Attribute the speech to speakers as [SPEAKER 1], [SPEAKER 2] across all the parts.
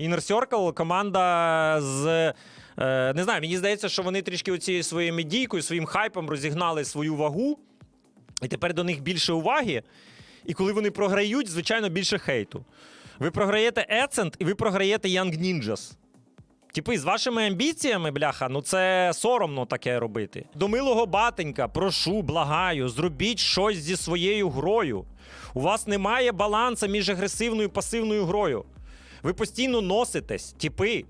[SPEAKER 1] Inner Circle команда з. е, Не знаю, мені здається, що вони трішки оцією своєю медійкою, своїм хайпом розігнали свою вагу, і тепер до них більше уваги. І коли вони програють, звичайно, більше хейту. Ви програєте Ецент і ви програєте Young Ninjas. Типи, з вашими амбіціями, бляха, ну це соромно таке робити. До милого батенька, прошу, благаю, зробіть щось зі своєю грою. У вас немає балансу між агресивною і пасивною грою. Ви постійно носитесь, типи.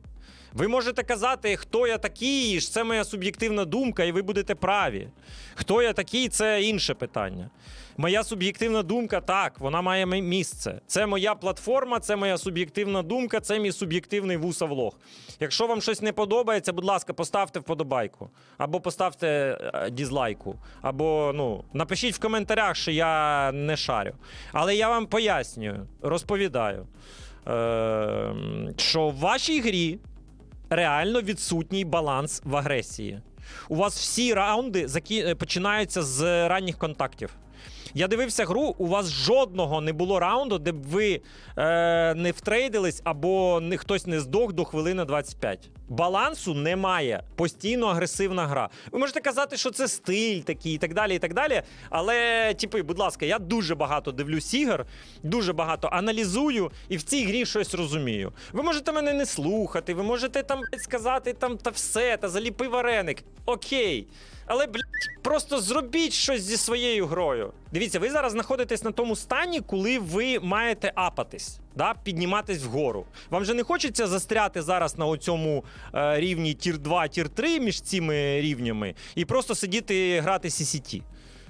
[SPEAKER 1] Ви можете казати, хто я такий, це моя суб'єктивна думка, і ви будете праві. Хто я такий, це інше питання. Моя суб'єктивна думка, так, вона має місце. Це моя платформа, це моя суб'єктивна думка, це мій суб'єктивний вуса-влог. Якщо вам щось не подобається, будь ласка, поставте вподобайку, або поставте е, дізлайку, або ну, напишіть в коментарях, що я не шарю. Але я вам пояснюю, розповідаю, що в вашій грі реально відсутній баланс в агресії. У вас всі раунди починаються з ранніх контактів. Я дивився гру, у вас жодного не було раунду, де б ви е, не втрейдились або не, хтось не здох до хвилини 25. Балансу немає. Постійно агресивна гра. Ви можете казати, що це стиль такий і так далі. і так далі. Але, типи, будь ласка, я дуже багато дивлюсь ігор, дуже багато аналізую і в цій грі щось розумію. Ви можете мене не слухати, ви можете там сказати там та все, та заліпи вареник. Окей. Але, блядь, просто зробіть щось зі своєю грою. Дивіться, ви зараз знаходитесь на тому стані, коли ви маєте апатись, да? підніматись вгору. Вам же не хочеться застряти зараз на оцьому е, рівні тір 2, тір 3 між цими рівнями і просто сидіти грати CCT.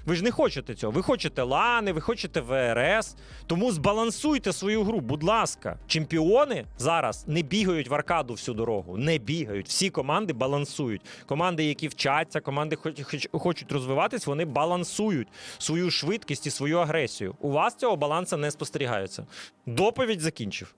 [SPEAKER 1] Ви ж не хочете цього. Ви хочете лани, ви хочете ВРС. Тому збалансуйте свою гру, будь ласка. Чемпіони зараз не бігають в аркаду всю дорогу. Не бігають. Всі команди балансують. Команди, які вчаться, команди хоч- хоч- хочуть розвиватись, вони балансують свою швидкість і свою агресію. У вас цього балансу не спостерігається. Доповідь закінчив.